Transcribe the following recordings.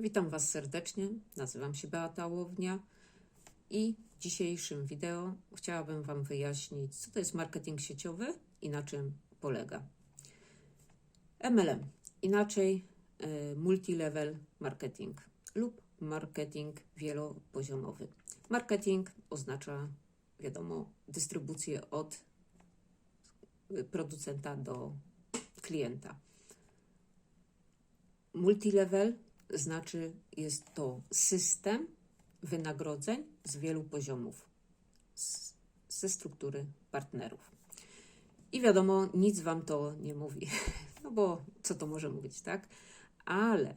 Witam Was serdecznie, nazywam się Beata Łownia i w dzisiejszym wideo chciałabym Wam wyjaśnić, co to jest marketing sieciowy i na czym polega. MLM, inaczej y, multilevel marketing lub marketing wielopoziomowy. Marketing oznacza, wiadomo, dystrybucję od producenta do klienta. Multilevel znaczy jest to system wynagrodzeń z wielu poziomów, z, ze struktury partnerów. I wiadomo, nic Wam to nie mówi, no bo co to może mówić, tak? Ale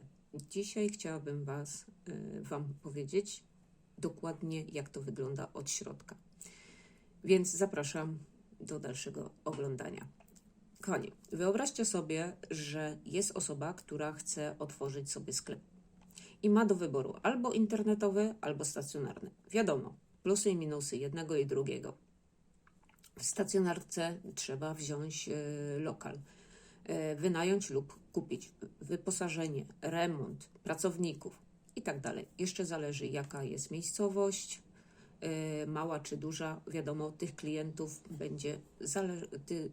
dzisiaj chciałabym was, y, Wam powiedzieć dokładnie, jak to wygląda od środka. Więc zapraszam do dalszego oglądania. Kochani, wyobraźcie sobie, że jest osoba, która chce otworzyć sobie sklep i ma do wyboru albo internetowy, albo stacjonarny. Wiadomo, plusy i minusy jednego i drugiego. W stacjonarce trzeba wziąć y, lokal, y, wynająć lub kupić wyposażenie, remont, pracowników i tak. Jeszcze zależy, jaka jest miejscowość, mała czy duża, wiadomo, tych klientów będzie,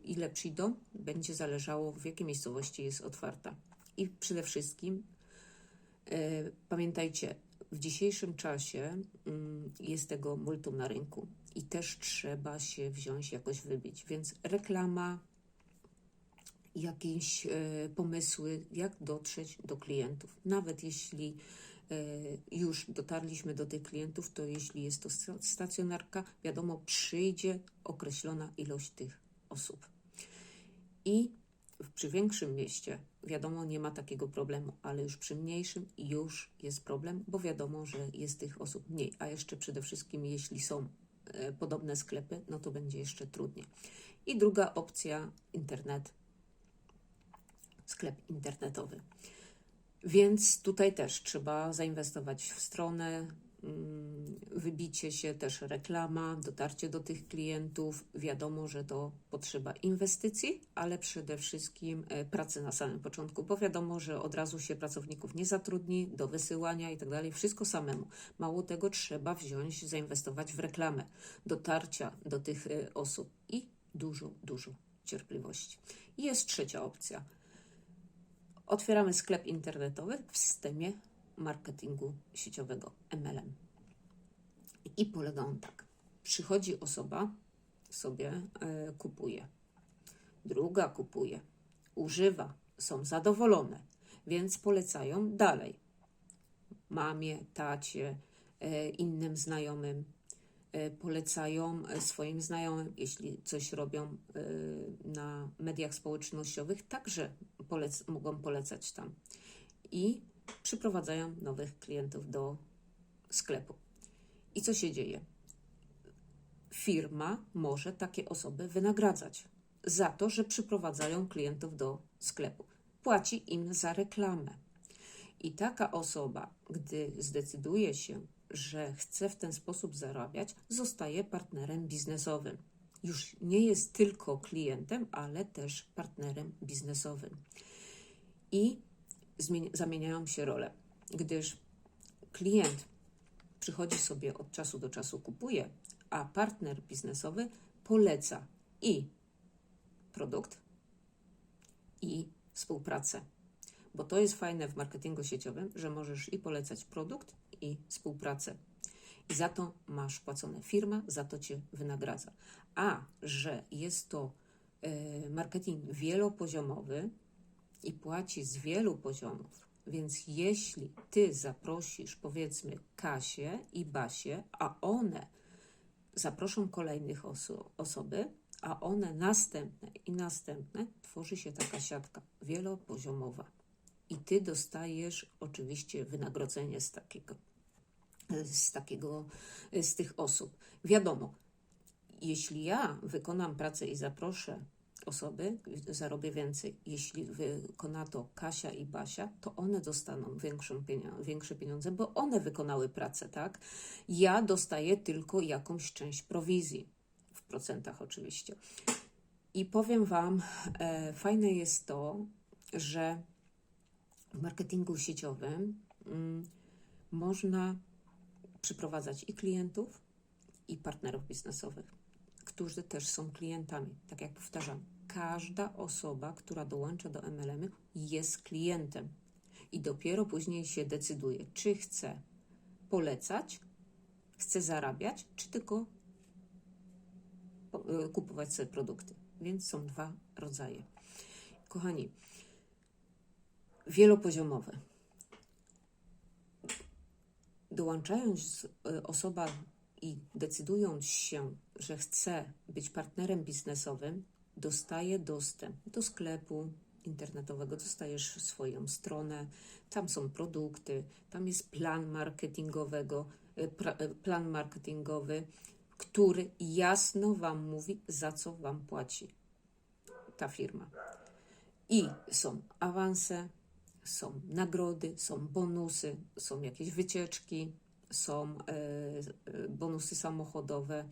ile przyjdą, będzie zależało, w jakiej miejscowości jest otwarta. I przede wszystkim y, pamiętajcie, w dzisiejszym czasie y, jest tego multum na rynku i też trzeba się wziąć jakoś wybić, więc reklama, jakieś y, pomysły, jak dotrzeć do klientów. Nawet jeśli już dotarliśmy do tych klientów, to jeśli jest to stacjonarka, wiadomo, przyjdzie określona ilość tych osób. I przy większym mieście, wiadomo, nie ma takiego problemu, ale już przy mniejszym już jest problem, bo wiadomo, że jest tych osób mniej, a jeszcze przede wszystkim, jeśli są e, podobne sklepy, no to będzie jeszcze trudniej. I druga opcja, internet, sklep internetowy. Więc tutaj też trzeba zainwestować w stronę, mm, wybicie się, też reklama, dotarcie do tych klientów. Wiadomo, że to potrzeba inwestycji, ale przede wszystkim e, pracy na samym początku, bo wiadomo, że od razu się pracowników nie zatrudni do wysyłania i tak dalej, wszystko samemu. Mało tego, trzeba wziąć, zainwestować w reklamę, dotarcia do tych e, osób i dużo, dużo cierpliwości. Jest trzecia opcja – Otwieramy sklep internetowy w systemie marketingu sieciowego MLM. I polega on tak. Przychodzi osoba, sobie y, kupuje. Druga kupuje, używa, są zadowolone, więc polecają dalej. Mamie, tacie, y, innym znajomym, E, polecają swoim znajomym, jeśli coś robią na mediach społecznościowych, także polec mogą polecać tam. I przyprowadzają nowych klientów do sklepu. I co się dzieje? Firma może takie osoby wynagradzać za to, że przyprowadzają klientów do sklepu. Płaci im za reklamę. I taka osoba, gdy zdecyduje się że chce w ten sposób zarabiać, zostaje partnerem biznesowym. Już nie jest tylko klientem, ale też partnerem biznesowym. I zamieniają się role, gdyż klient przychodzi sobie od czasu do czasu, kupuje, a partner biznesowy poleca i produkt, i współpracę. Bo to jest fajne w marketingu sieciowym, że możesz i polecać produkt, i współpracę. Za to masz płacone firma, za to cię wynagradza. A że jest to y, marketing wielopoziomowy i płaci z wielu poziomów, więc jeśli ty zaprosisz, powiedzmy, Kasię i Basię, a one zaproszą kolejnych oso osoby, a one następne i następne, tworzy się taka siatka wielopoziomowa. I ty dostajesz oczywiście wynagrodzenie z takiego z takiego, z tych osób. Wiadomo, jeśli ja wykonam pracę i zaproszę osoby, zarobię więcej. Jeśli wykona to Kasia i Basia, to one dostaną większą pieniądze, większe pieniądze, bo one wykonały pracę, tak? Ja dostaję tylko jakąś część prowizji, w procentach oczywiście. I powiem Wam, e, fajne jest to, że w marketingu sieciowym mm, można przyprowadzać i klientów, i partnerów biznesowych, którzy też są klientami. Tak jak powtarzam, każda osoba, która dołącza do MLM, jest klientem i dopiero później się decyduje, czy chce polecać, chce zarabiać, czy tylko y, kupować sobie produkty. Więc są dwa rodzaje. Kochani, wielopoziomowe. Dołączając y, osoba i decydując się, że chce być partnerem biznesowym, dostaje dostęp do sklepu internetowego, dostajesz swoją stronę, tam są produkty, tam jest plan marketingowego, y, y, plan marketingowy, który jasno Wam mówi, za co Wam płaci ta firma. I są awanse, są nagrody, są bonusy, są jakieś wycieczki, są e, bonusy samochodowe.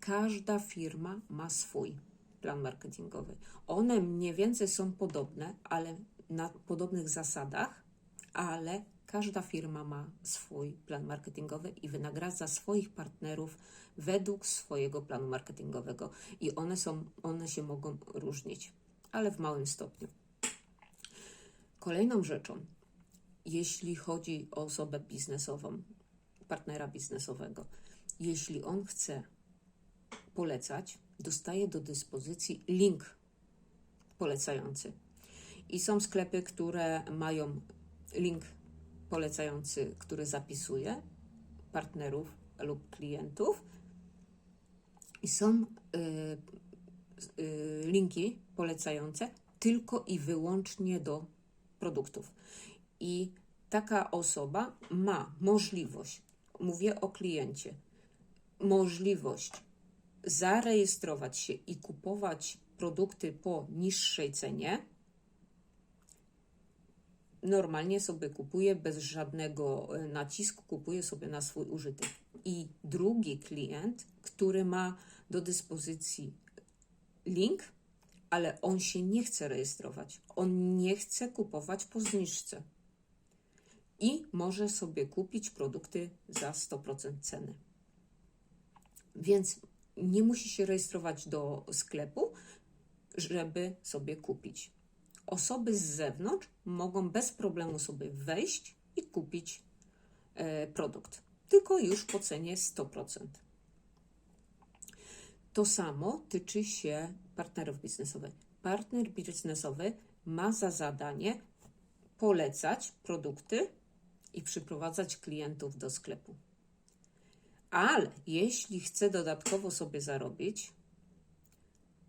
Każda firma ma swój plan marketingowy. One mniej więcej są podobne, ale na podobnych zasadach, ale każda firma ma swój plan marketingowy i wynagradza swoich partnerów według swojego planu marketingowego. I one, są, one się mogą różnić, ale w małym stopniu. Kolejną rzeczą, jeśli chodzi o osobę biznesową, partnera biznesowego, jeśli on chce polecać, dostaje do dyspozycji link polecający. I są sklepy, które mają link polecający, który zapisuje partnerów lub klientów. I są y, y, linki polecające tylko i wyłącznie do produktów. I taka osoba ma możliwość, mówię o kliencie, możliwość zarejestrować się i kupować produkty po niższej cenie. Normalnie sobie kupuje bez żadnego e, nacisku, kupuje sobie na swój użytek. I drugi klient, który ma do dyspozycji link, ale on się nie chce rejestrować. On nie chce kupować po zniżce. I może sobie kupić produkty za 100% ceny. Więc nie musi się rejestrować do sklepu, żeby sobie kupić. Osoby z zewnątrz mogą bez problemu sobie wejść i kupić e, produkt, tylko już po cenie 100%. To samo tyczy się partnerów biznesowych. Partner biznesowy ma za zadanie polecać produkty i przyprowadzać klientów do sklepu. Ale jeśli chce dodatkowo sobie zarobić,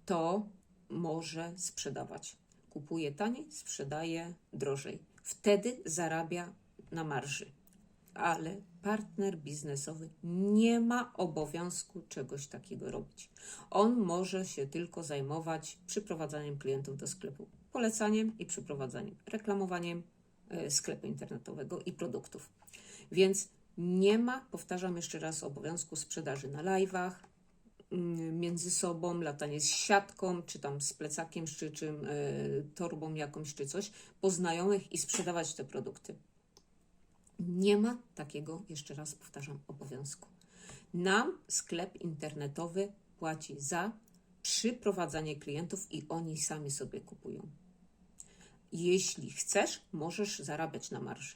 to może sprzedawać. Kupuje taniej, sprzedaje drożej. Wtedy zarabia na marży. Ale partner biznesowy nie ma obowiązku czegoś takiego robić. On może się tylko zajmować przyprowadzaniem klientów do sklepu, polecaniem i przyprowadzaniem, reklamowaniem e, sklepu internetowego i produktów. Więc nie ma, powtarzam jeszcze raz, obowiązku sprzedaży na live'ach, mm, między sobą, latanie z siatką, czy tam z plecakiem, czy czym, y, torbą jakąś, czy coś, po znajomych i sprzedawać te produkty. Nie ma takiego, jeszcze raz powtarzam, obowiązku. Nam sklep internetowy płaci za przyprowadzanie klientów i oni sami sobie kupują. Jeśli chcesz, możesz zarabiać na marży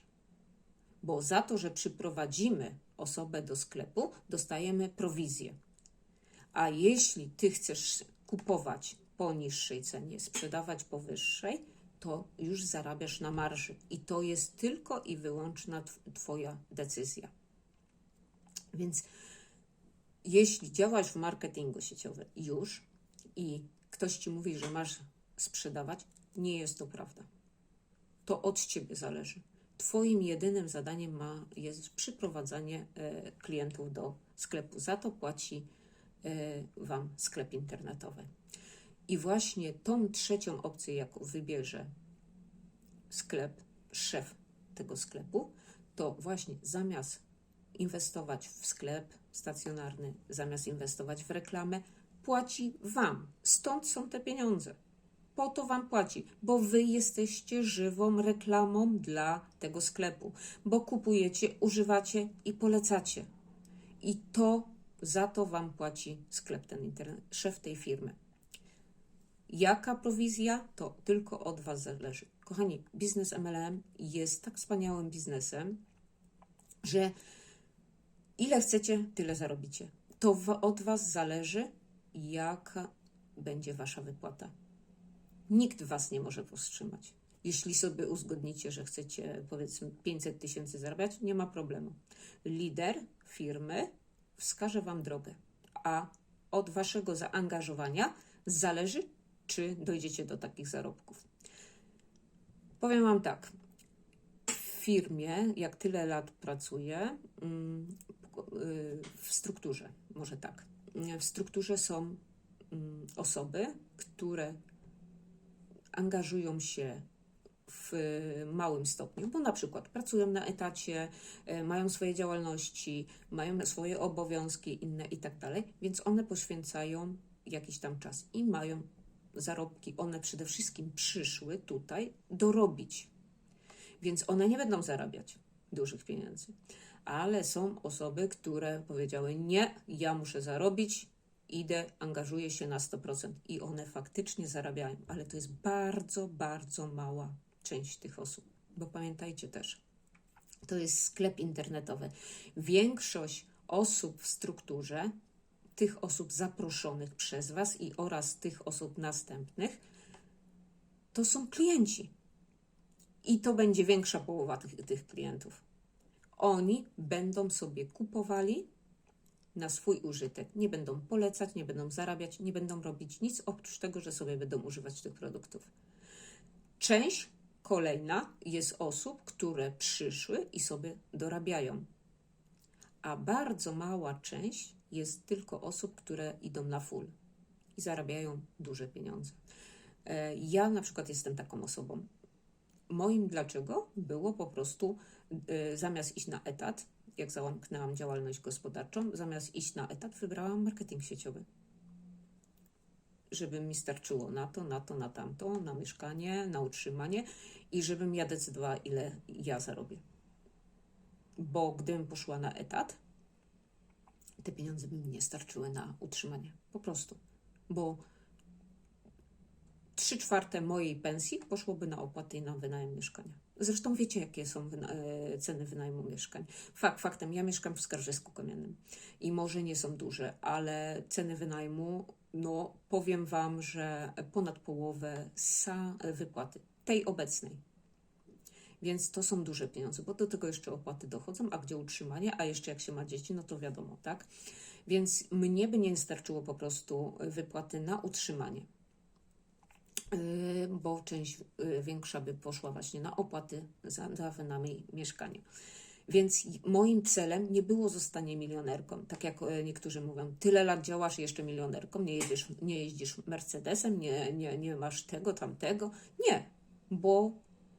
bo za to, że przyprowadzimy osobę do sklepu, dostajemy prowizję. A jeśli ty chcesz kupować po niższej cenie, sprzedawać po wyższej, to już zarabiasz na marży i to jest tylko i wyłączna tw- Twoja decyzja. Więc jeśli działasz w marketingu sieciowym już i ktoś ci mówi, że masz sprzedawać, nie jest to prawda. To od ciebie zależy. Twoim jedynym zadaniem ma, jest przyprowadzanie e, klientów do sklepu. Za to płaci e, Wam sklep internetowy. I właśnie tą trzecią opcję, jaką wybierze sklep, szef tego sklepu, to właśnie zamiast inwestować w sklep stacjonarny, zamiast inwestować w reklamę, płaci Wam. Stąd są te pieniądze. po to Wam płaci, bo Wy jesteście żywą reklamą dla tego sklepu, bo kupujecie, używacie i polecacie. I to za to Wam płaci sklep ten internet, szef tej firmy. Jaka prowizja, to tylko od Was zależy. Kochani, biznes MLM jest tak wspaniałym biznesem, że ile chcecie, tyle zarobicie. To od Was zależy, jaka będzie Wasza wypłata. Nikt Was nie może powstrzymać. Jeśli sobie uzgodnicie, że chcecie powiedzmy 500 tysięcy zarabiać, nie ma problemu. Lider firmy wskaże Wam drogę, a od Waszego zaangażowania zależy, czy dojdziecie do takich zarobków. Powiem Wam tak. W firmie, jak tyle lat pracuję, mm, w strukturze, może tak. W strukturze są mm, osoby, które angażują się w małym stopniu, bo na przykład pracują na etacie, e, mają swoje działalności, mają swoje obowiązki inne i tak dalej, więc one poświęcają jakiś tam czas i mają zarobki. One przede wszystkim przyszły tutaj dorobić, więc one nie będą zarabiać dużych pieniędzy. Ale są osoby, które powiedziały: Nie, ja muszę zarobić, idę, angażuję się na 100% i one faktycznie zarabiają, ale to jest bardzo, bardzo mała część tych osób, bo pamiętajcie też, to jest sklep internetowy. Większość osób w strukturze, tych osób zaproszonych przez Was i oraz tych osób następnych, to są klienci. I to będzie większa połowa tych, tych klientów. Oni będą sobie kupowali na swój użytek. Nie będą polecać, nie będą zarabiać, nie będą robić nic oprócz tego, że sobie będą używać tych produktów. Część kolejna jest osób, które przyszły i sobie dorabiają. A bardzo mała część jest tylko osób, które idą na full i zarabiają duże pieniądze. E, Ja na przykład jestem taką osobą. Moim dlaczego było po prostu y, zamiast iść na etat, jak zamknęłam działalność gospodarczą, zamiast iść na etat, wybrałam marketing sieciowy. Żeby mi starczyło na to, na to, na tamto, na mieszkanie, na utrzymanie i żebym ja decydowała, ile ja zarobię. Bo gdybym poszła na etat, te pieniądze by mi nie starczyły na utrzymanie. Po prostu. Bo trzy czwarte mojej pensji poszłoby na opłaty i na wynajem mieszkania. Zresztą wiecie, jakie są wyna- e, ceny wynajmu mieszkań. Fakt faktem, ja mieszkam w Skarżysku Kamiennym i może nie są duże, ale ceny wynajmu, no powiem Wam, że ponad połowę za wypłaty, tej obecnej. Więc to są duże pieniądze, bo do tego jeszcze opłaty dochodzą, a gdzie utrzymanie, a jeszcze jak się ma dzieci, no to wiadomo, tak? Więc mnie by nie starczyło po prostu wypłaty na utrzymanie. Yy, bo część yy, większa by poszła właśnie na opłaty za, za wynajem mieszkania. Więc moim celem nie było zostanie milionerką, tak jak e, niektórzy mówią, tyle lat działasz jeszcze milionerką, nie jedziesz, nie jeździsz Mercedesem, nie, nie, nie masz tego, tamtego. Nie, bo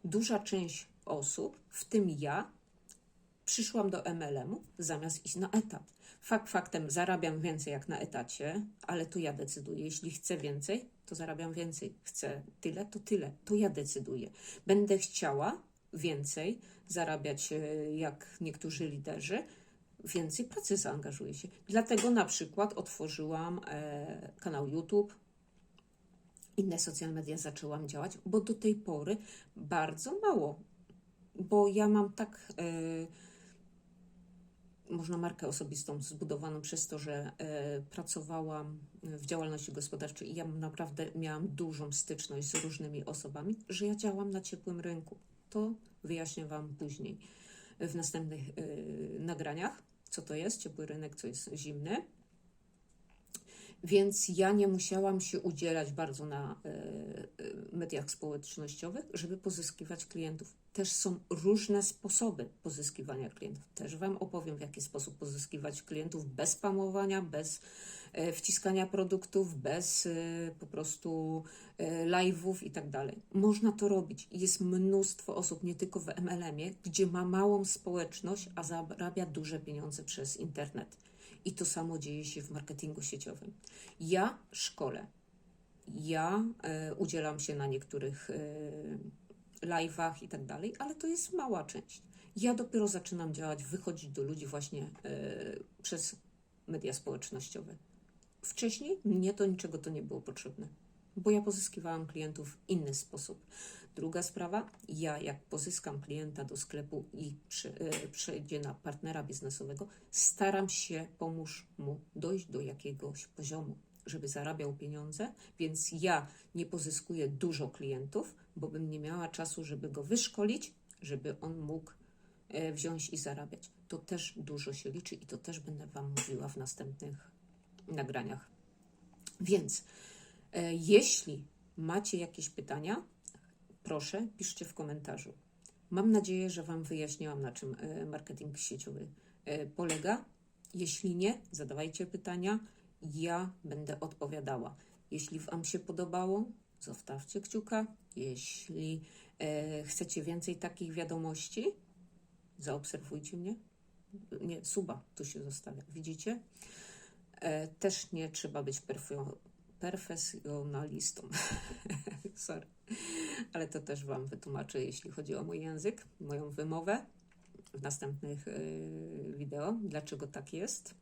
duża część osób, w tym ja, przyszłam do MLM-u zamiast iść na etat. Fakt faktem zarabiam więcej jak na etacie, ale to ja decyduję. Jeśli chcę więcej, to zarabiam więcej. Chcę tyle, to tyle. To ja decyduję. Będę chciała więcej zarabiać, e, jak niektórzy liderzy, więcej pracy zaangażuję się. Dlatego na przykład otworzyłam e, kanał YouTube, inne social media zaczęłam działać, bo do tej pory bardzo mało. Bo ja mam tak, e, można markę osobistą zbudowaną przez to, że e, pracowałam w działalności gospodarczej i ja naprawdę miałam dużą styczność z różnymi osobami, że ja działam na ciepłym rynku. To wyjaśnię Wam później w następnych e, nagraniach, co to jest ciepły rynek, co jest zimny. Więc ja nie musiałam się udzielać bardzo na e, e, mediach społecznościowych, żeby pozyskiwać klientów. Też są różne sposoby pozyskiwania klientów. Też Wam opowiem, w jaki sposób pozyskiwać klientów bez spamowania, bez e, wciskania produktów, bez po prostu live'ów i tak dalej. Można to robić. Jest mnóstwo osób, nie tylko w MLM-ie, gdzie ma małą społeczność, a zarabia duże pieniądze przez internet. I to samo dzieje się w marketingu sieciowym. Ja szkole Ja e, udzielam się na niektórych e, live'ach i tak dalej, ale to jest mała część. Ja dopiero zaczynam działać, wychodzić do ludzi właśnie e, przez media społecznościowe. Wcześniej mnie to niczego to nie było potrzebne, bo ja pozyskiwałam klientów w inny sposób. Druga sprawa, ja jak pozyskam klienta do sklepu i e, przejdzie na partnera biznesowego, staram się pomóż mu dojść do jakiegoś poziomu, żeby zarabiał pieniądze, więc ja nie pozyskuję dużo klientów, bo bym nie miała czasu, żeby go wyszkolić, żeby on mógł e, wziąć i zarabiać. To też dużo się liczy i to też będę Wam mówiła w następnych nagraniach. Więc e, jeśli macie jakieś pytania, proszę piszcie w komentarzu. Mam nadzieję, że Wam wyjaśniłam, na czym e, marketing sieciowy e, polega. Jeśli nie, zadawajcie pytania, ja będę odpowiadała. Jeśli Wam się podobało, zostawcie kciuka. Jeśli e, chcecie więcej takich wiadomości, zaobserwujcie mnie. Nie, suba tu się zostawia. Widzicie? Też nie trzeba być perfio- perfesjonalistą. Sorry. Ale to też Wam wytłumaczę, jeśli chodzi o mój język, moją wymowę w następnych y, wideo, dlaczego tak jest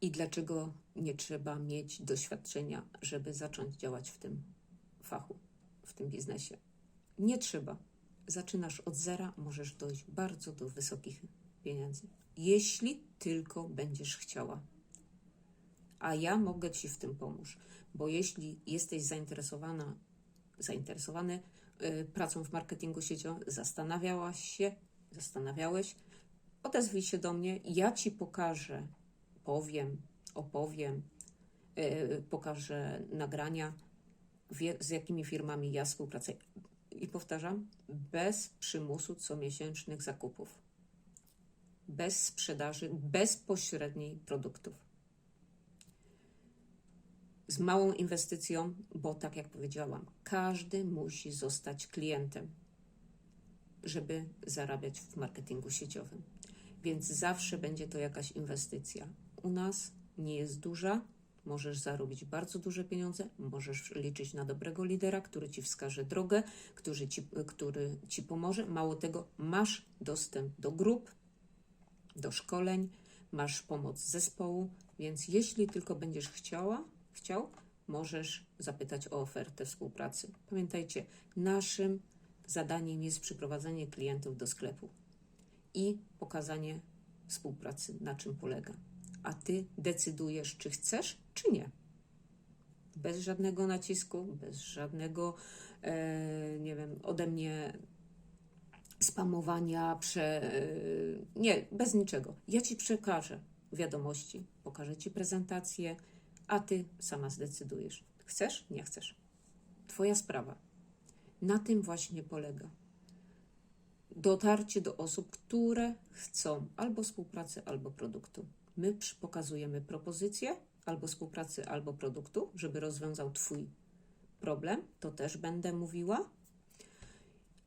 i dlaczego nie trzeba mieć doświadczenia, żeby zacząć działać w tym fachu, w tym biznesie. Nie trzeba. Zaczynasz od zera, możesz dojść bardzo do wysokich pieniędzy, jeśli tylko będziesz chciała. A ja mogę Ci w tym pomóc, bo jeśli jesteś zainteresowana, zainteresowany y, pracą w marketingu sieciowym, zastanawiałaś się, zastanawiałeś, odezwij się do mnie, ja Ci pokażę, powiem, opowiem, y, pokażę nagrania, z jakimi firmami ja współpracuję. I powtarzam, bez przymusu comiesięcznych zakupów, bez sprzedaży bezpośredniej produktów z małą inwestycją, bo tak jak powiedziałam, każdy musi zostać klientem, żeby zarabiać w marketingu sieciowym. Więc zawsze będzie to jakaś inwestycja. U nas nie jest duża, możesz zarobić bardzo duże pieniądze, możesz liczyć na dobrego lidera, który ci wskaże drogę, który ci, który ci pomoże. Mało tego, masz dostęp do grup, do szkoleń, masz pomoc zespołu, więc jeśli tylko będziesz chciała, chciał, możesz zapytać o ofertę współpracy. Pamiętajcie, naszym zadaniem jest przyprowadzenie klientów do sklepu i pokazanie współpracy, na czym polega. A ty decydujesz, czy chcesz, czy nie. Bez żadnego nacisku, bez żadnego, e, nie wiem, ode mnie spamowania, prze, e, nie, bez niczego. Ja ci przekażę wiadomości, pokażę ci prezentację, a ty sama zdecydujesz. Chcesz, nie chcesz. Twoja sprawa. Na tym właśnie polega. Dotarcie do osób, które chcą albo współpracy, albo produktu. My pokazujemy propozycję albo współpracy, albo produktu, żeby rozwiązał Twój problem. To też będę mówiła.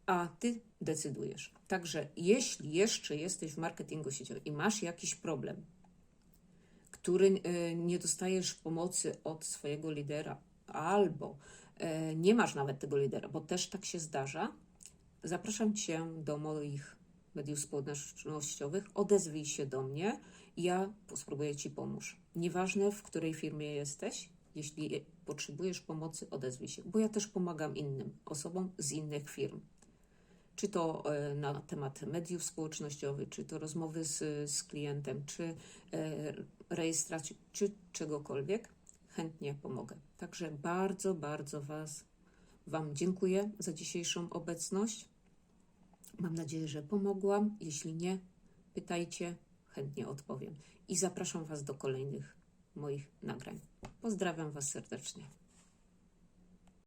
A Ty decydujesz. Także jeśli jeszcze jesteś w marketingu sieciowym i masz jakiś problem, który y, nie dostajesz pomocy od swojego lidera, albo y, nie masz nawet tego lidera, bo też tak się zdarza, zapraszam Cię do moich mediów społecznościowych, odezwij się do mnie, ja spróbuję Ci pomóc. Nieważne, w której firmie jesteś, jeśli potrzebujesz pomocy, odezwij się, bo ja też pomagam innym osobom z innych firm czy to e, na temat mediów społecznościowych, czy to rozmowy z, z klientem, czy e, rejestracji, czy czegokolwiek, chętnie pomogę. Także bardzo, bardzo was, Wam dziękuję za dzisiejszą obecność. Mam nadzieję, że pomogłam. Jeśli nie, pytajcie, chętnie odpowiem. I zapraszam Was do kolejnych moich nagrań. Pozdrawiam Was serdecznie.